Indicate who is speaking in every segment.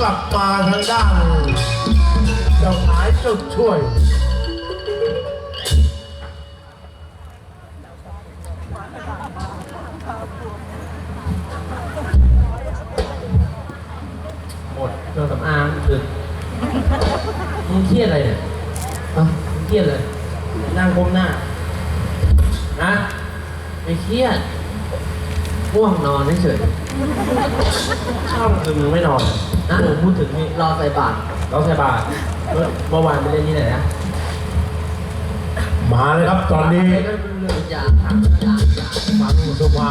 Speaker 1: กลับมาทางด้านเจ้าหมายจุดช่วย
Speaker 2: หมดเครื่องสำอางดึกมึงเครียดอะไรเนี่ยฮะมึงเครียดเลยนั่งก้มหน้านะไม่เครียดง่วงนอนเฉยๆช่องคือมึงไม่นอนนะผมพูดถึงนี่
Speaker 3: รอใส่บาตร
Speaker 2: เราใส่บาตรเมื่อเมื่อวานไปเล่นที่ไหนนะ
Speaker 1: มาเลยครับตอนนี้
Speaker 3: ก็เรื่องยาถามยาอยา
Speaker 1: ฟังสุมา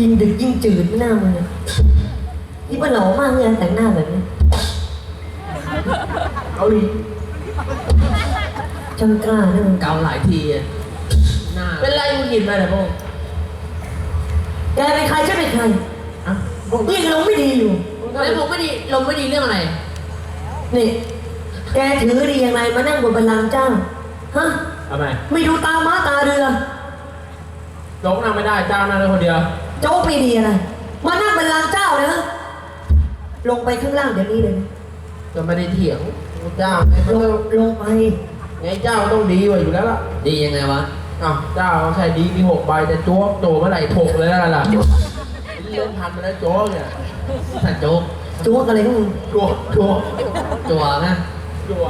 Speaker 4: ยิ่งดึกยิ่งจืดหน้ามึงอะนี่มันหล่อมากเลยนะแต่งหน้าแบบนี้
Speaker 2: เอาดิ
Speaker 4: จังกล้าเนี่ยมึง
Speaker 3: เกาหลายทีอะหน้า
Speaker 2: เป็นไรมึงหยิบมาเนี่ยพวก
Speaker 4: แกเป็นใครฉันเป็นใคร
Speaker 2: อะพวก
Speaker 4: ยิ่งลงไม่ดีอยู่
Speaker 3: แล้วผมไม่ดีลงไม่ดีเรื่องอะไร
Speaker 4: นี่ แกถือดียังไงมานั่งบนบัลลังก์เจ้า ฮะ
Speaker 2: ทำไม
Speaker 4: ไม่ดูตาม้าตาเรือ
Speaker 2: โจ๊กนั่งไม่ได้เจ้านั่งได้คนเดียว
Speaker 4: โจ๊กไม่ดีอะไร มานั่งบัลลังก์เจ้าเลยฮะลงไปข้างล่างเดี๋ยวนี้เลยนะ
Speaker 2: ก็ไม่ได้เถียงเจ้าไง
Speaker 4: ลงลงไป
Speaker 2: ไงเจ้าต้องดีกว่าอยู่แล้วล่ะ
Speaker 3: ดียังไงวะ
Speaker 2: อ้าวเจ้าเขาใช้ดีมีหกใบแต่โจ๊กโตเมื่อไหร่ถกเลยล่ะล่ะเลื่อนพันไปแล้วโจ๊กเนี่ย
Speaker 3: ถ้าโจ๊ก
Speaker 4: โจ๊กอะไรของมึง
Speaker 2: โจ๊กโจ๊ก
Speaker 3: จัวนะ
Speaker 2: จัว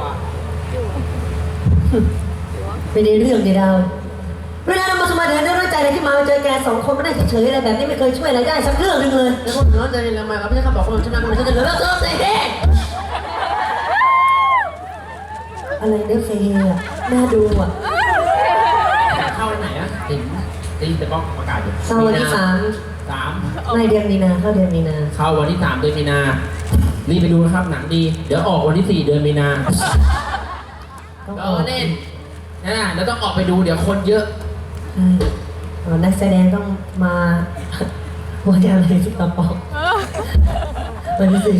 Speaker 4: ไม่ได้เรื่องเดียวดาว เวลาเรามาสมาเดินด้วยใจอะไรที่มาเจอแก สองคนไม่ได้เฉยๆอะไรแบบนี้ไม่เคยช่วยอะไรได้สักเรื่องหนึงเลย
Speaker 3: แล้วคนร้อนใจทำไมครับพี่ข้าบอกว่าผมชนะคนฉันจะเหลือเลิกเลิกสิเฮ้
Speaker 4: อะไรเนื้อเฟย์อะน่าดูอะ
Speaker 2: เข้าวันไหนอะตีตีแต่บอกประกาศอยู่
Speaker 4: เสาร์วันที่สาม
Speaker 2: สาม
Speaker 4: ในเดือนมีนาเข้าเดือนมีนา
Speaker 2: เข้าวันที่สามเดือนมีนา รีบไปดูนะครับหนังดี เดี๋ยวออกวันที่สี่เดือนมีนา
Speaker 4: ต้อง
Speaker 2: เอ
Speaker 4: ออ
Speaker 2: อกเล่นนะแล้วต้องออกไปดูเดี๋ยวคนเยอะ
Speaker 4: ใช่ อ๋อนักแสดงต้องมาวันอะไรที่กระป๋องวันที่สี่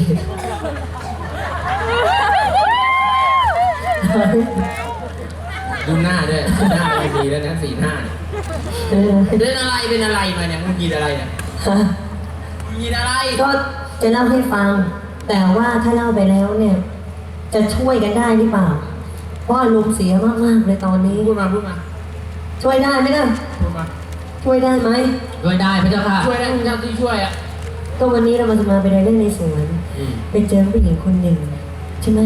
Speaker 2: ดูหน้าด้วยหน้าไม่ดีแล้วนะสีหน้าเนี่ย
Speaker 4: เออ
Speaker 2: เป็นอะไรเป็นอะไรมาเนี่ยมึงกินอะไรเนี่ย
Speaker 4: ฮะ
Speaker 2: มึงกินอะไร
Speaker 4: ก็จะเล่าให้ฟัง แต่ว่าถ้าเล่าไปแล้วเนี่ย จะช่วยกันได้หรือเปล่า เพราะอารมณ์เสียมากๆเลยตอนนี้
Speaker 2: พูดมาพูดมา
Speaker 4: ช่วยได้ไหมนะ
Speaker 2: พูดมา
Speaker 4: ช่วยได้ไหม
Speaker 3: ช่วยได้พระเจ้าค่ะ
Speaker 2: ช่วยได้เจ้าที่ช่วยอะ
Speaker 4: ก็วันนี้เรามาจะมาไปเดินเล่นในสวนไปเจอผู้หญิงคนหนึ่งใช่ไหม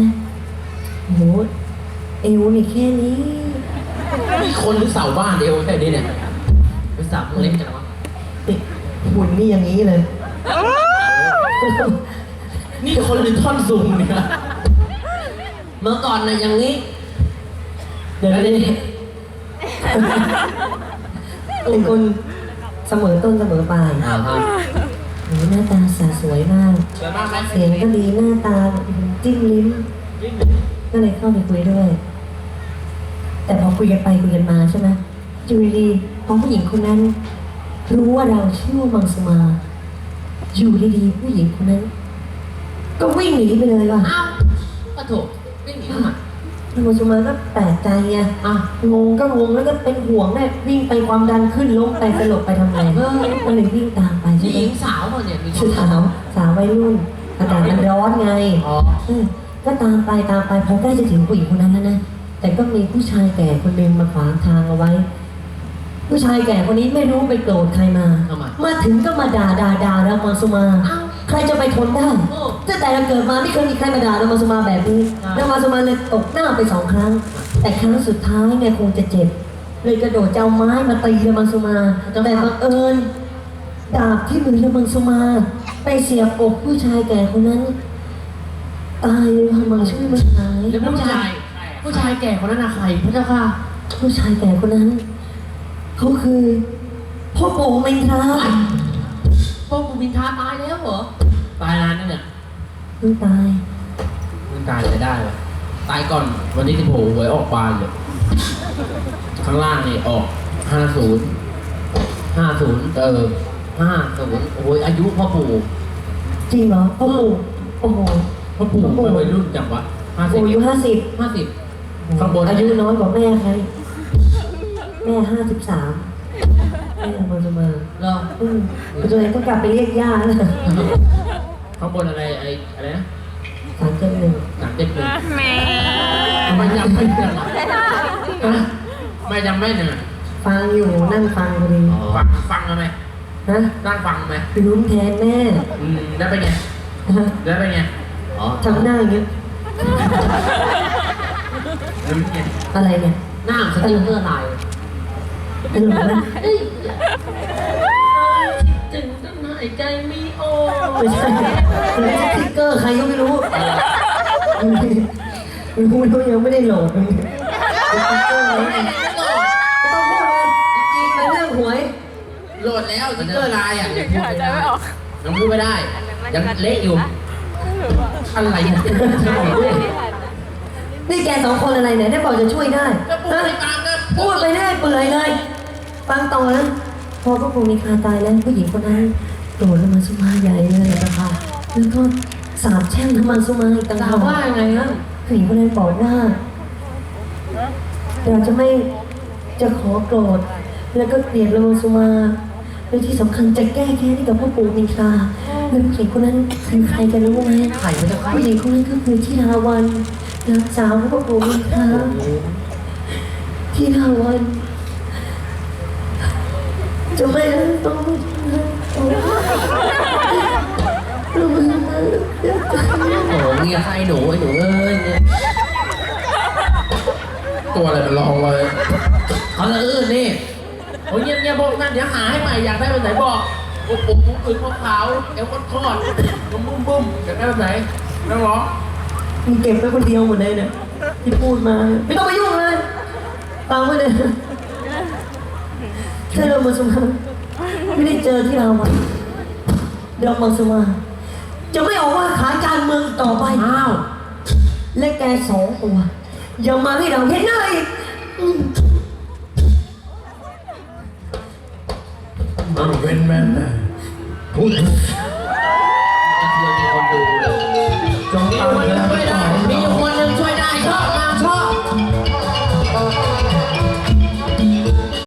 Speaker 4: โอ้โหเอวนี่แค่นี้
Speaker 2: มีคนหรือเสาบ้านเดียวแค่นี้เนี่ย
Speaker 3: ไปสับเล็กจังวะ
Speaker 4: ติหุ่นนี่อย่างนี้เลย
Speaker 2: นี่คนหรือท่อนซุงเนี่ย
Speaker 3: เมื่อก่อนนะอย่างนี้
Speaker 4: เดี๋ยวนี้ เป็นคนเสมอต้นเสมอปลาย
Speaker 3: อ่าฮะ
Speaker 4: โอ้โหหน้าตาสาสวยมาก
Speaker 2: สวยมากไหม
Speaker 4: เสียงก็ดีหน้าตาจิ้มลิ้ม ก็เลยเข้าไปคุยด้วย แต่พอคุยกันไปคุยกันมาใช่ไหมอยู่ดีๆพอผู้หญิงคนนั้น รู้ว่าเราชื่อว่ามังสมา อยู่ดีๆผู้หญิงคนนั้น ก็วิ่งหนีไปเลยว่ะ
Speaker 3: อ้าวก็ถูกวิ่งหนีทำไม
Speaker 4: มังสมาก็แปลกใจไง
Speaker 3: อะ
Speaker 4: งงก็งงแล้วก็เป็นห่วงเนี่ยวิ่งไปความดันขึ้นล้มไปสลบไปทำไงเออก็เลยวิ่งตามไปใช่
Speaker 3: นี่
Speaker 4: ไหม
Speaker 3: หญิงสาวคนเนี่ยมี
Speaker 4: ชื่อสาวสาววัยรุ่นอากาศมันร้อนไง
Speaker 3: อ๋อ
Speaker 4: เออก็ตามไปตามไปพอใกล้จะถึงผู้หญิงคนนั้นแล้วนะ แต่ก็มีผู้ชายแก่คนหนึ่งมาขวางทางเอาไว้ ผู้ชายแก่คนนี้ไม่รู้ไปโกรธใครมา
Speaker 3: ทำไม
Speaker 4: มาถึงก็มาด่าด่าด่าเรามาสุมา
Speaker 3: อ้าว
Speaker 4: ใครจะไปทนได้
Speaker 3: โอ้
Speaker 4: ตั้งแต่เราเกิดมาไม่เคยมีใครมาด่าเรามาสุมาแบบนี้
Speaker 3: ครับ
Speaker 4: เรามาสุมาเลยตกหน้าไปสองครั้ง แต่ครั้งสุดท้ายเนี่ยคงจะเจ็บ เลยกระโดดจะเอาไม้มาตีเรามาสุมาแต่บังเอิญดาบที่มือเรามาสุมา ไปเสียบอกผู้ชายแก่คนนั้นตายเลยค่ะมาช่วยมันหาย
Speaker 3: แล้วผู้ชาย ผู้ชายแก่คนนั้นน่ะใครพระเจ้าค่ะ
Speaker 4: ผู้ชายแก่คนนั้นเขาคือพ่อปู่เมนทรา
Speaker 3: พวกกูบินทาตายแล้ว เหรอ ตายนานนี่เนี่ย
Speaker 4: เพิ่งตาย
Speaker 2: มึงตายจะได้วะตายก่อนวันที่สิบหกหวยออกบานเลยข้างล่างนี่ออกห้าศูนย์ห้าศูนย์เออห้าศูนย์โอ้ยอายุพ่อปู่
Speaker 4: จริงเหรอพ่อปู่
Speaker 2: พ
Speaker 4: โอ้โห
Speaker 2: พ่อปู่ไม่วัยรุ่นจังวะห้าสิบ
Speaker 4: ปู่อายุห้าสิบ
Speaker 2: ห้าสิบข้างบน
Speaker 4: อายุน้อยกว่าแม่ใครแม่ห้าสิบสาม แม่มาจะมา
Speaker 2: เหรอ
Speaker 4: อืมตัวเองต้องกลับไปเรียกย่าแล้ว
Speaker 2: ข้างบนอะไรไอ้อะไรนะ
Speaker 4: สามเจ็ดหนึ่ง
Speaker 2: สามเจ็ดหนึ่งไม่จำไม่ได้หรอไม่จำไม่เนี่ย
Speaker 4: ฟังอยู่นั่งฟังพอดี
Speaker 2: ฟังฟังทำไม
Speaker 4: นะ
Speaker 2: นั่งฟังทำไม
Speaker 4: ไปลุ้นแทนแม่
Speaker 2: อืมแล้วเป็นไงแล้วเป็นไงอ๋อ
Speaker 4: ทำหน้าอย่างเงี้ยอะไรเนี่ย
Speaker 3: หน้าสติ๊กเกอร์ลาย
Speaker 4: ตลกไหม
Speaker 3: จึงต้องหายใจไม่ออ
Speaker 4: ไม่ใช่ไม่ใช่สติ๊กเกอร์ใครก็ไม่รู้มันพูดว่ายังไม่ได้โหลดมันสติ๊กเกอร์อะไรไม่ต้องพูดเลยจริงๆเป็นเรื่องหวย
Speaker 2: โหลดแล้วสติ๊กเกอร์ลน์อะยังพูดไม่ได้ยังพูดไม่ได้ยังเละอยู่อะไรเนี่ย
Speaker 4: นี่แกสองคนอะไรเนี่ยได้บอกจะช่วยได้
Speaker 2: ก็พูดไปตามนะ
Speaker 4: พูดไปได้เปื่อยเลย ฟังต่อนะพอพระครูมีคาตายแล้วผู้หญิงคนนั้นโดดลงมาสุมาใหญ่เลยนะคะแล้วก็สาบแช่งทำมันสุมาอีกต่าง
Speaker 3: ถา
Speaker 4: หามก
Speaker 3: ว่ายังไงนะ
Speaker 4: ผู้หญิงคนนั้นบอกว่าเราจะไม่จะขอโกรธแล้วก็เกลียดละมังสุมาและที่สำคัญจะแก้แค้นให้กับพ่อปู่มินทราแล้วผู้หญิงคนนั้นคือใครกันรู้ไหม
Speaker 3: ไข่มันจะไข่
Speaker 4: ผู้หญิงคนนั้นก็คือที่ราวันนางสาวของพ่อปู่มินทราที่ราวัน จะไม่ต้องมาทำร้ายเราเราไม่ทำร้ายเรา
Speaker 3: โอ้โหเมียใครหนูไอ้หนูเอ้ยเนี่ย
Speaker 2: ตัวอะไรมันลองเลย
Speaker 3: เขาละอื้นนี่
Speaker 2: โอ้ยเงียบเงียบบอกนั่นเดี๋ยวหาให้ใหม่อยากได้แบบไหนบอกโอ้โหผมอึดขาวเอวทอดบุ้มบุ้มบุ้มอยากได้แบบไหนนั่งร้อง
Speaker 4: มึงเก็บไว้คนเดียวหมดเลยเนี่ยที่พูดมา ไม่ต้องมายุ่งเลยฟังไว้เลย ถ้าเรามาสมาไม่ได้เจอที่เราวันเรามาสมาจะไม่ออกว่าขายการเมืองอีกต่อไป
Speaker 3: อ้าว
Speaker 4: และแกสองตัวอย่ามาให้เราเห็นหน้าอีกอืม
Speaker 1: มันเป็นแม่พูด